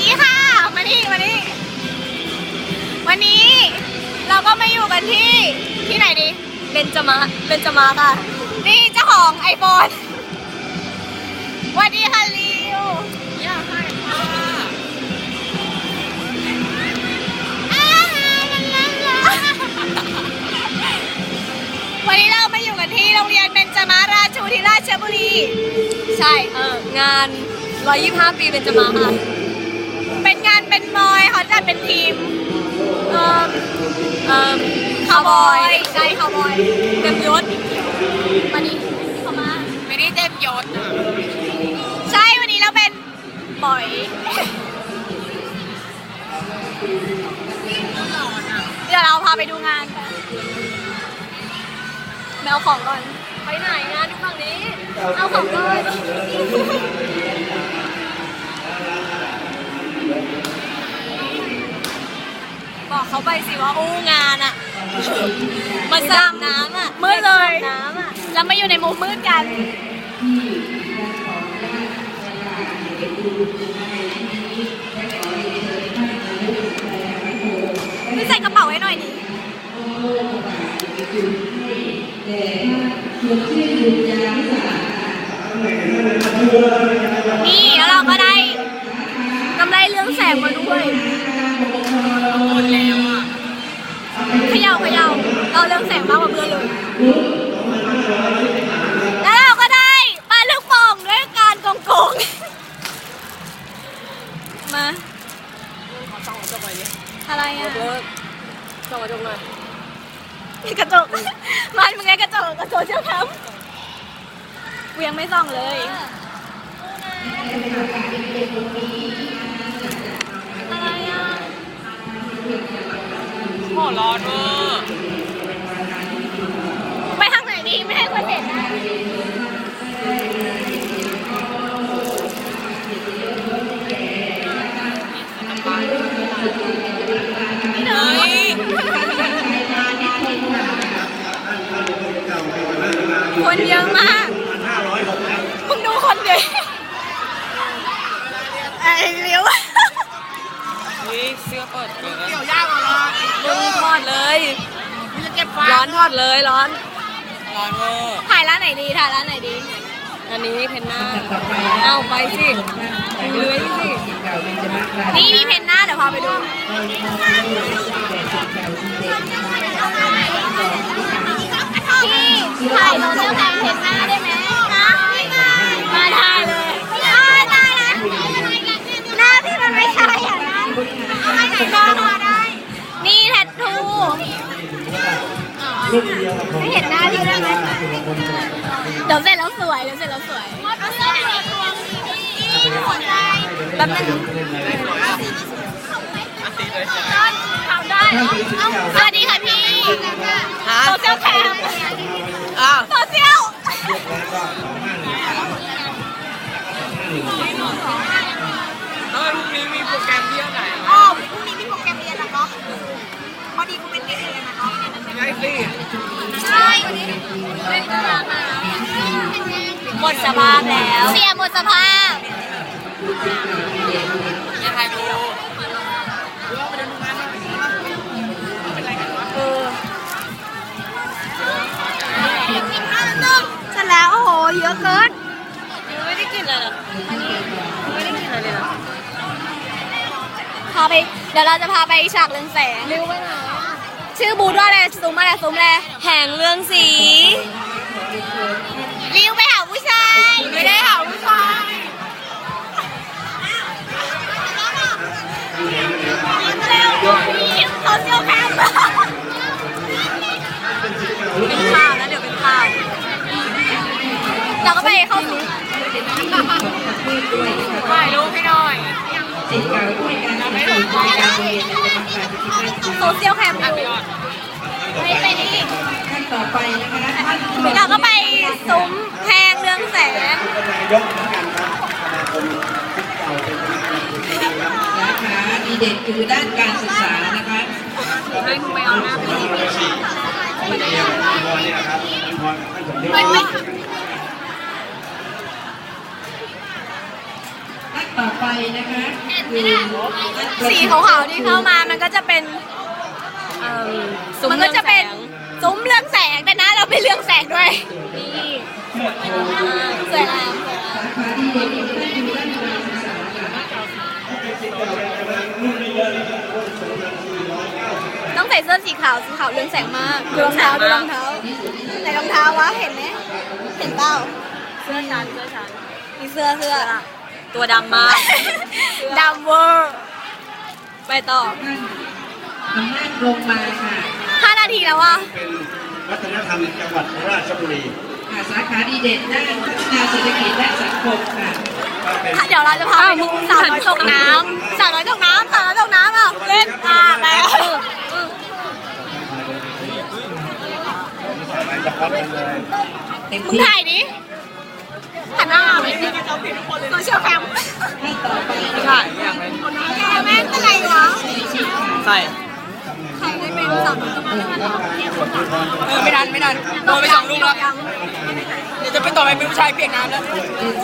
ดีค่ะ มานี่มานี่วันนี้เราก็มาอยู่กันที่ที่ไหนดีเบนจมาเบนจมาค่ะ นี่เจ้าของไอโฟนสวัสดีค่ะลิวอยากให้ค่ะอ้าววันนี้เรามาอยู่กันที่โรงเรียนเบญจมาราชูที่ราชบุรี ใช่ เอองาน 125 ปีเบนจมาค่ะ เป็นงานเป็นมอยเขาจัดเป็นทีมเอ่อเอ่อคาวบอยใช่คาวบอยเต็มยศวันนี้เข้ามาไม่ได้เต็มยศใช่วันนี้เราเป็นบอยเดี๋ยวเราพาไปดูงานกันแมวของก่อนไปไหนงานอยู่ฝั่งนี้ เอาของก่อน บอกเขาไปสิว่าอู้งานอะมาสร้างน้ำอะมืดเลย น้ำอะเรามาอยู่ในมุมมืดกัน พี่ใส่กระเป๋าให้หน่อยดินี่แล้วเราก็ได้กำไรเรื่องแสงมาด้วยเขย่าเขย่า เราเรื่องแสงมากกว่าเพื่อนเลยแล้วเราก็ได้ปลาลูกโป่งด้วยการโกงโกงๆมาขอส่องกระจกหน่อยดิอะไรอะ เลิกส่องกระจกหน่อยมีกระจก มันมึงไงกระจกกระจกเจ้าทำกูยังไม่ส่องเลย ร้อนถอดเลยร้อน ร้อนเวอร์ถ่ายร้านไหนดีถ่ายร้านไหนดี อันนี้เพนหน้าเอาไปสิเลื้อยสิ นี่มีเพนหน้าเดี๋ยวพาไปดู พี่ถ่ายโซเชียลแคมเพนหน้าได้ไหมนะมาถ่ายเลยได้ได้นะหน้าพี่มันไม่ใช่อะนะเอาไปไหนก็มาได้ นี่แทททู ไม่เห็นหน้าพี่ได้ไหมเดี๋ยวเสร็จแล้วสวยเดี๋ยวเสร็จแล้วสวยเอาเสื้อไหนพี่สนใจแป๊บนึงทำได้เหรอสวัสดีค่ะพี่ฮะโซเชียลแคมอ้าว โซเชียล แล้วพรุ่งนี้มีโปรแกรมเที่ยวไหน อ๋อพรุ่งนี้มีโปรแกรมเรียนนะเนาะพอดีกูเป็นเด็กเรียนนะเนาะ ได้สิ ใช่เล่นกีฬามา หมด สภาพแล้วเสียหมดสภาพยังไงดูเออเสร็จแล้ว โอ้โห เยอะเกินยังไม่ได้กินอะไรหรออันนี้ไม่ได้กินอะไรเลยนะพาไป เดี๋ยวเราจะพาไปฉากเรืองแสงเร็วไปไหนชื่อบูธว่าอะไรซุ้มอะไรซุ้มอะไรแห่งเรื่องสีริ้วไปหา ไม่ได้หาผู้ชายเร็วริวโซเชียลแคมเป็นข่าวนะเดี๋ยวเป็นข่าวเราก็ไปเข้าสู่ถ่ายรูปให้หน่อยโซเชียลแคมอะดูไปก่อนไม่ไปนี่ต่อไปนะคะท่านเราก็ไปซุ้มแพงเรืองแสงนะคะดีเด่นคือด้านการศึกษานะคะให้คุณไปเอาหน้าไปดูไม่ไม่ท่านต่อไปนะคะคือสีขาวๆที่เข้ามามันก็จะเป็นเอิ่มซุ้มันก็จะเป็นซุ้มเรืองแสงแต่หน้าเราเป็นเรืองแสงด้วยนี่ สวยงามสาขาดีเด่นคือด้านคือด้านการศึกษาค่ะต้องใส่เสื้อสีขาวสีขาวเรืองแสงมากดูรองเท้าดูรองเท้าไหนรองเท้าวะเห็นไหมเห็นเปล่าเสื้อชั้นเสื้อชั้นมีเสื้อเสื้อตัวดำมากดำเวอร์ไปต่ออำนาจลงมาค่ะ5นาทีแล้วว่ะเป็นวัฒนธรรมจังหวัดราชบุรี ค่ะสาขาดีเด่นด้านพัฒนาเศรษฐกิจและสังคมค่ะก็เป็นเดี๋ยวเราจะพาไปดูสาวน้อยตกน้ำสาวน้อยตกน้ำสาวน้อยตกน้ำอะเล่นอะไปสายเฉพาะกันเลยเต็มมึงที่ถ่ายดิหันหน้ามาโซเชียลแคมขั้นต่อไปนะใช่คะอยากเป็นแม่งเป็นไรวะใส่ ใครได้เป็นสาวน้อยตกน้ำเออไม่ทันไม่ทันโดนไปสองลูกแล้วเดี๋ยวจะไปต่อไปเป็นผู้ชายเปียกน้ำแล้ว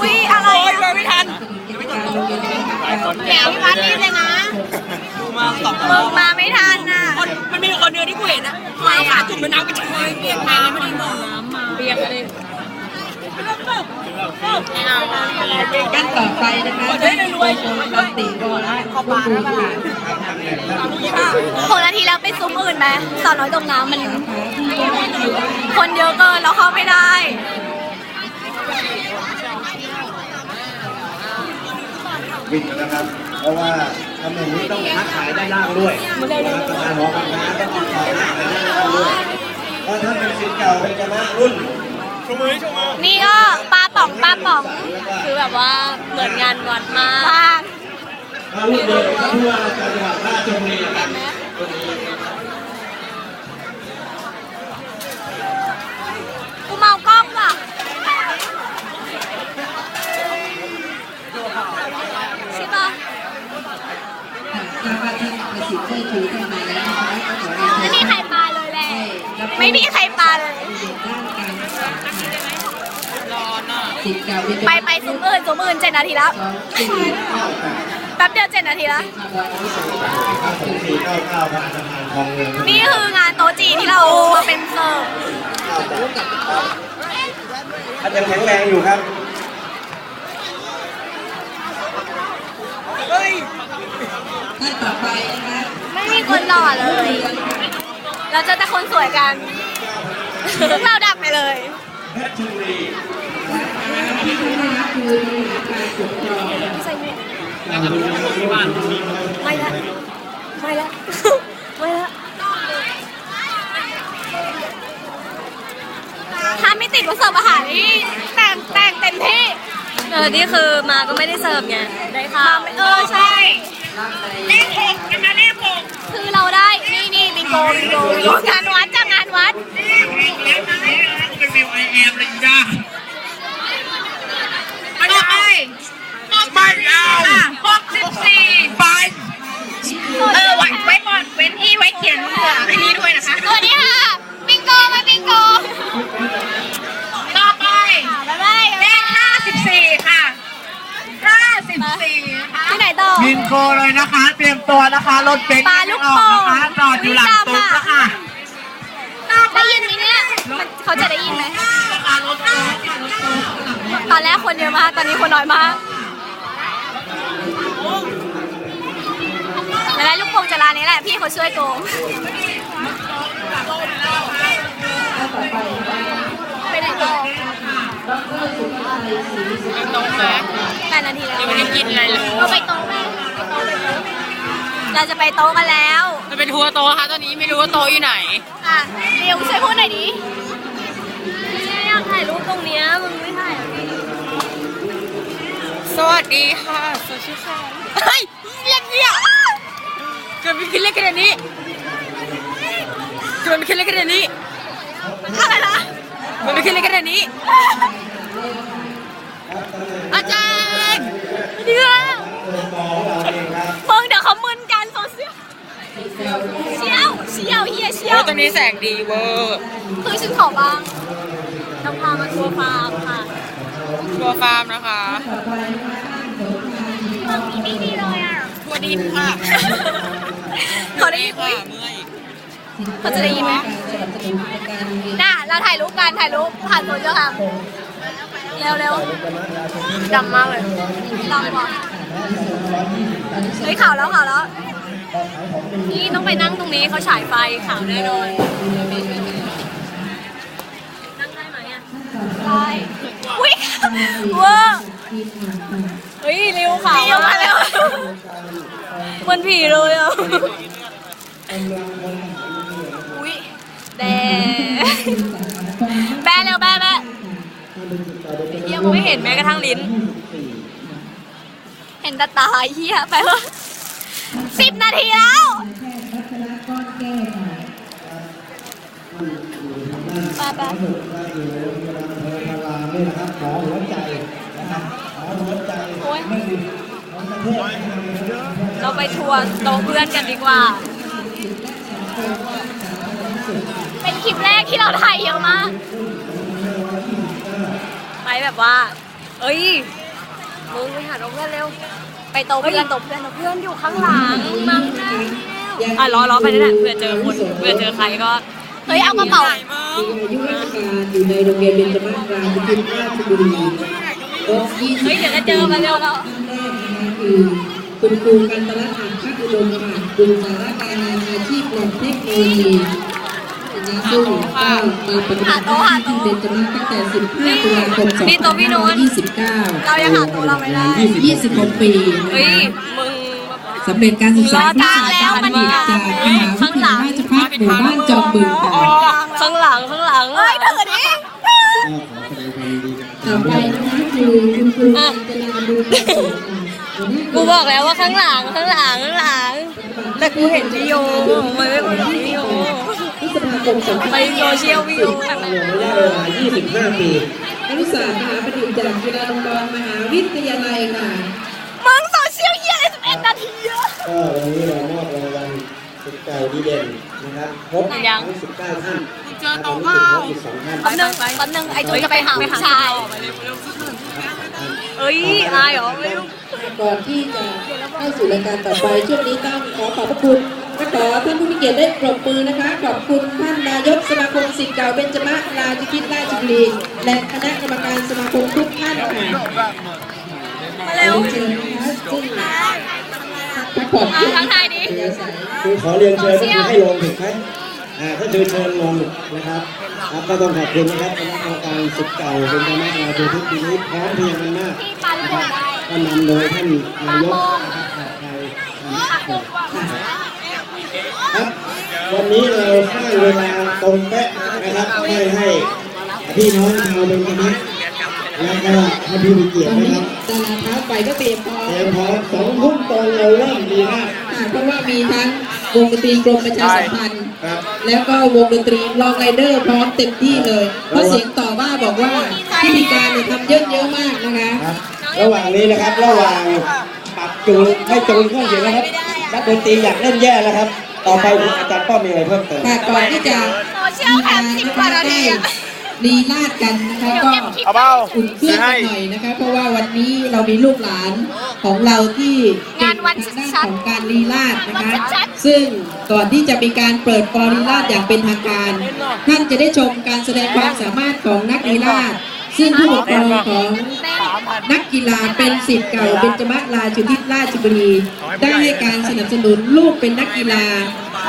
อุ้ยอะไรโอ้ยอะไปไม่ทันกิจการโรงเรียนการแหมพี่พัดรีบเลยนะดูมาสองมึงมาไม่ทันน่ะมันมีคนเดียวที่กูเห็นอะมาขาจุ่มในน้ำก็จะเปียกน้ำไม่ได้บอกน้ำมาเปียกเลย ขั้นต่อไปนะคะท่านโกโกตันติวรขอบคุณค่ะหกนาทีแล้วไปซุ้มอื่นไหมสาวน้อยตกน้ำมัน คนเยอะเกินเราเข้าไม่ได้วิ่งกันนะครับ เพราะว่าตำแหน่งนี้ต้องค้าขายได้ล่างด้วยประธานหอการค้าต้องค้าขายได้ล่างด้วยเพราะท่านเป็นศิษย์เก่าเป็นคณะรุ่น นี่ก็ปลาป๋องปลาป๋องคือแบบว่าเหมือนงานวัดมากปลาถ้ารุ่นเดียวกับผู้ว่าราชการจังหวัดราชบุรีครับกูเมากล้องว่ะใช่ปะทราบว่าท่านประสิทธิ์ได้ถือกันมาแล้วนะคะขอเรียนไม่เชิญมีใครปลาเลยแหละให้รับไม่มีใครปลาเลย ดีเด่นด้านการศึกษาค่ะสิทธิ์เก่าวิท ไปยาไปซุ้มอื่นซุ้มอื่นเจ็ดนาทีแล้วสองสี่เก้าแปดแป๊บเดียวเจ็ดนาทีแล้วครับผมสี่เก้าเก้าพระราชทานทองเงินนี่คืองานโต๊ะจีนที่เรามาเป็นเสิร์ฟท่านยังแข็งแรงอยู่ครับท่านต่อไปนะคะไม่มีคนหล่อเลย เราเจอแต่คนสวยกันพวกเราดับไปเลยเพชรบุรีที่ผู้ ได้รับคือบริหารการปกครองใส่หมวกที่บ้านมีไม่ละไม่ละไม่ละถ้าไม่ติดว่าเสิร์ฟอาหารนี่แต่งแต่งเต็มที่เออนี่คือมาก็ไม่ได้เสิร์ฟไงได้ข้าวเออใช่เลขหกกันนะเลขหกคือเราได้นี่นี่บิงโกบิงโกบิงโกงานวัดจากงานวัดเป็นวิวไอแอมเลยจ้า กเลยนะคะ เตรียมตัวนะคะรถเบนซ์ปลาลูกโป่ง นะคะจอดอยู่หลังตุ๊กนะคะได้ยินไหมเนี่ยมันเขาจะได้ยินไหมตอนแรกคนเยอะมาก ตอนนี้คนน้อยมากแล้วลูกโป่งจะร้านนี้แหละ พี่เขาช่วยโกงท่านต่อไปนะคะไปไหนต่อดรสุภาชัยศรีสุขตรงไหมแปดนาทีแล้วยังไม่ได้กินอะไรเลยเราไปโต๊ะไหม ไปโต๊ะไปโต๊ะเราจะไปโต๊ะกันแล้วจะเป็นทัวร์โต๊ะค่ะตอนนี้ไม่รู้ว่าโต๊ะอยู่ไหน อะเดี๋ยวช่วยพูดหน่อยดิอยากถ่ายรูปตรงเนี้ยมึงไม่ถ่ายอะสวัสดีค่ะโซเชียลแคมเฮ้ยเรียกเรียกเกิดไม่คิดเล็กขนาดนี้เกิดไม่คิดเล็กขนาดนี้อะไรนะมันไม่คิดเล็กขนาดนี้อาจารย์เดี๋ยวมึงเดี๋ยวเขามึนกันโซเชียล เชี่ยวเชี่ยวเฮียเชี่ยวโอ้ตรงนี้แสงดีเวอร์คือฉันขอบ้างเราพามาทัวร์ฟาร์มค่ะทัวร์ฟาร์มนะคะต่อไปนะคะท่านโสภาได้ยินค่ะเขาได้ยินไหมเขาจะได้ยินไหมสนับสนุนโครงการโรงเรียนน่ะเราถ่ายรูปกันถ่ายรูปผ่านโซเชียลค่ะเร็วเร็วดำมากเลยๆลองบอกเฮ้ยข่าวแล้วข่าวแล้ว นี่ต้องไปนั่งตรงนี้เขาฉายไฟข่าวแน่นอนนั่งได้ไหมอะได้อุ้ยเวอร์เฮ้ยเร็วข่าวมาแล้วเหมือนผีเลยอะอุ้ยแบแบเร็วแบแบเฮียมองไม่เห็นแม้กระทั่งลิ้น เห็นแตาตาเฮียไปเถอะ สิบนาทีแล้วพัฒนาก้อนแก้วค่ะไปไปพารามนี่นะครับหมอหัวใจนะครับหมอหัวใจโอ้ยไม่มีของประเทศนะครับเราไปทัวร์โต๊ะเพื่อนกันดีกว่า เป็นคลิปแรกที่เราถ่ายเยอะมากไปแบบว่า เอ้ยมึงไปหาโต๊ะเพื่อนเร็ว ไปโต๊ะเพื่อนโต๊ะเพื่อนโต๊ะเพื่อนอยู่ข้างหลังมังนะอะรอรอไปได้แหละเผื่อเจอคนเผื่อเจอใครก็เฮ้ยเอากระเป๋ามีอายุราชการอยู่ในโรงเรียนเบญจมาศราชบุรีราชบุรีรถยี่สิบเฮ้ยเดี๋ยวจะเจอมาเร็วแล้วท่านแรกนะคะคือคุณครูกันตละอักพักอุดมค่ะกลุ่มสาระการงานอาชีพและเทคโนโลยี นะซึ่งก็มาปฏิบัติหน้าที่ที่เบญจมาศตั้งแต่ 15ตุลาคมนี่ต๊ะพี่โน้ต2529เรายังหาต๊ะเราไม่ได้ 26 ปีเฮ้ยมึงสำเร็จการศึกษารอจ้างแล้วมันวิชาการจากมหาวิทยาลัยราชภัฏหมู่บ้านจอมบึงค่ะข้างหลังข้างหลังเฮ้ยถือดิต่อไปนะคะคือคุณครูจะเสริฐค่ะหัวหน้ากูบอกแล้วว่าข้างหลังข้างหลังข้างหลังแต่กูเห็นวิดีโอมันไม่เป็นวิดีโอ ษภาคมไปโซเชียลวิดีโอรวมระยะเวลา 25 ปีอนุสาวรีย์มหาบัณฑิตจากจุฬาลงกรณ์มหาวิทยาลัยค่ะมึงโซเชียลเฮียอะไรสิบเอ็ดนาทีอะ ก็วันนี้เรามอบรางวัลสิบเก่าดีเด่นนะครับครบทั้ง19 ท่านเจอโตเปล่าอีกสองท่าน แป๊บนึงแป๊บนึงไอ้จูนจะไปหาผู้ชาย เอ้ยอายเหรอไม่รู้ ก่อนที่จะเข้าสู่รายการต่อไปช่วงนี้ต้องขอขอบพระคุณ และขอท่านผู้มีเกียรติได้ปรบมือนะคะ ขอบคุณท่านนายกสมาคมศิษย์เก่าเบญจมาศราชกิจราชบุรีและคณะกรรมการสมาคมทุกท่านค่ะมาเร็วเชิญนะคะซึ่งพักผ่อนอะทักทายดิคือขอเรียนเชิญก็คือให้ลงถูกไหมอ่าก็คือเชิญลงนะครับครับก็ต้องขอบคุณนะครับคณะกรรมการสิบเก่าเป็นคณะเราทุกปีนี้พร้อมเพรียงกันมากพี่ปาลูกนะครับได้ก็นำโดยท่านนายกนะครับไทย ครับวันนี้เราสร้างเวลาตรงเป๊ะนะครับเพื่อให้พี่น้องชาวเบญจมาศแล้วก็ท่านผู้มีเกียรตติอนนี้นะครับดาราเท้าไปก็เตรียมพร้อเตมรียมพร้อมสองทุ่มตรงเราเริ่มดีมากค่ะเพราะว่ามีทั้งวงดนตรีกรมประชาสัมพันธ์ครับแล้วก็วงดนตรีลองไรเดอร์พร้อมเต็มที่เลย เพราะเสียงต่อว่าบอกว่าพิธีการเนี่ยทำเยอะเยอะๆมากนะคะครับระหว่างนี้นะครับระหว่างปรับจูนให้จูนเครื่องเสียงนะครับ นักดนตรีอยากเล่นแย่แล้วครับ ต่อไปคุณอาจารย์ป้อมมีอะไรเพิ่มเติม ค่ะก่อนที่จะโซเชียลแคมสิบกว่านาทีอะลีลาดกันนะคะก็เอาเปล่าอุ่นเครื่องกันหน่อยนะคะ เพราะว่าวันนี้เรามีลูกหลานของเราที่เก่งานวันทางด้านชัดๆของการลีลาดนะคะวันชัดซึ่งก่อนที่จะมีการเปิดกองลีลาดอย่างเป็นทางการ ท่านจะได้ชมการแสดงความสามารถของนักลีลาด ซึ่งผู้ปกครองของนักกีฬาเป็นสิทธิ์เก่าเบญจมาศราชุทิศราชบุรีได้ให้การสนับสนุนลูกเป็นนักกีฬา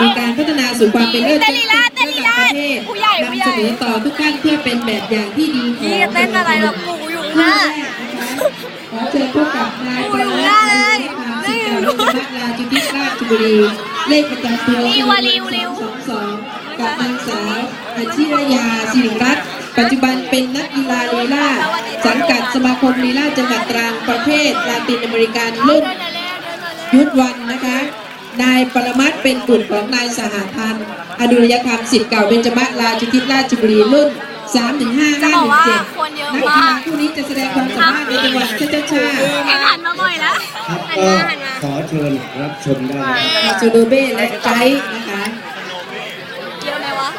มีการพัฒนาสู่ความเป็นเลิศในระดับประเทศผู้ใหญ่ผู้ใหนำเสนอต่อทุกท่านเพื่อเป็นแบบอย่างที่ดีของเต้นอะไรหรอกูอยู่ข้างหท่าน้าแรกนะขอเชิญพบกับนายประวัติสิทธิ์เก่าเบญจมาศราชุทิศราชบุรีเลขประจำตัวริวอะริวริวสองสองกับนางสาวอาชิรยาสิริรัตน์ ปัจจุบันเป็นนักกีฬาลีลาสังกัดสมาคมลีลาจังหวัดตรังประเภทลาตินอเมริกันรุ่นยุทธวันนะคะ นายปรมัตถ์เป็นบุตรของนายสหพันธ์อดุลยธรรมสิทธิ์เก่าเบญจมาศราชุทิศราชบุรีรุ่น3ถึง5จะ5บอกว่า1 7คนเยอะนักกีฬาคู่นี้จะแสดงความสามารถในจังหวัดชาชาชาหันมาบ่อยแล้วหันก็มาหันมาขอเชิญรับชมได้อาจูโดเบ้และไกด์นะคะ เกี่ยวอะไรวะ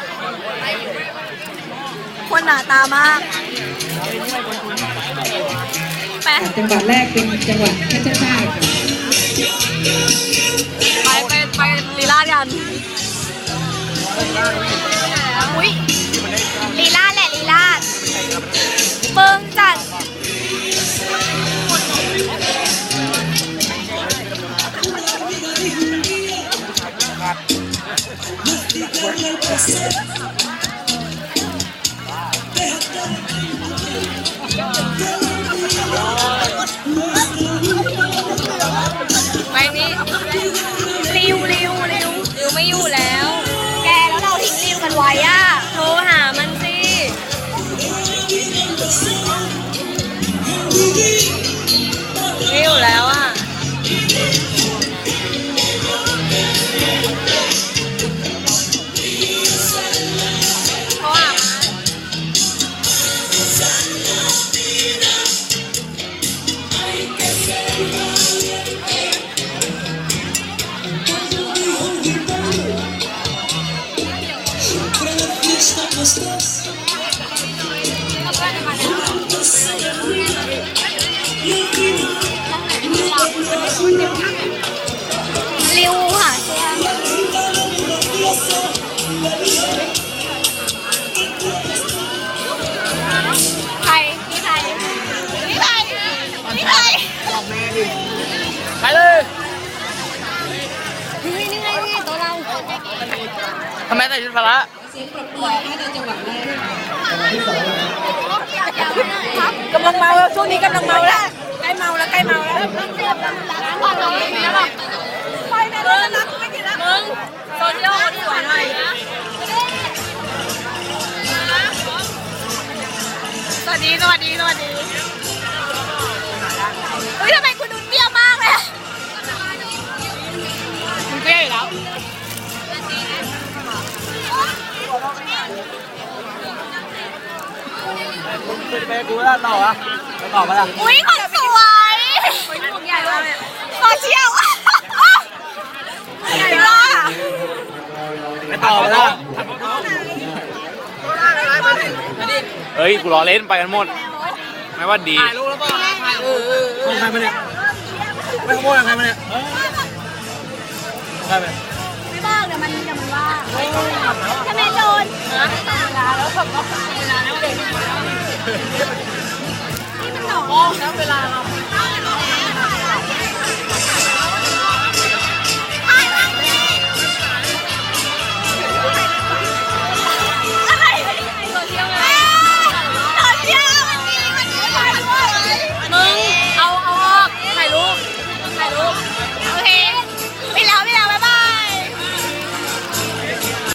คนหนาตามากไปจังหวัดแรกเป็นจังหวัดชาชาชาค่ะไปไปไปลีลากัน อุ้ยลีลาดแหละลีลาดเบิงจัด ทำไมใส่ชุดพละเสียงปรบมือให้ในจังหวะแรกกำลังเมาแล้วช่วงนี้กำลังเมาแล้วใกล้เมาแล้วใกล้เมาแล้วก่อนเราไม่มีแล้วไปแม่เรารักไม่กินแล้วมึงโซเชียลคนสวยหน่อยสวัสดีสวัสดีสวัสดี ไปกูแล้วต่ออะต่อมาละอุ้ยคนสวยใหญ่มากเลยโซเชียลใหญ่มากไปต่อมาละเฮ้ย กูรอเล่นไปกันหมด ไม่ว่าดี ถ่ายรูปแล้วป่ะถ่ายเออเออเออใครมาเนี่ยไม่ขโมยใครมาเนี่ยใครมาไม่บ้างเดี๋ยวมันเดี๋ยวมันว่าทำไมโดนแล้วแบบว่าเวลาแล้วเด็ก นี่มันหนอแล้วเวลาเรา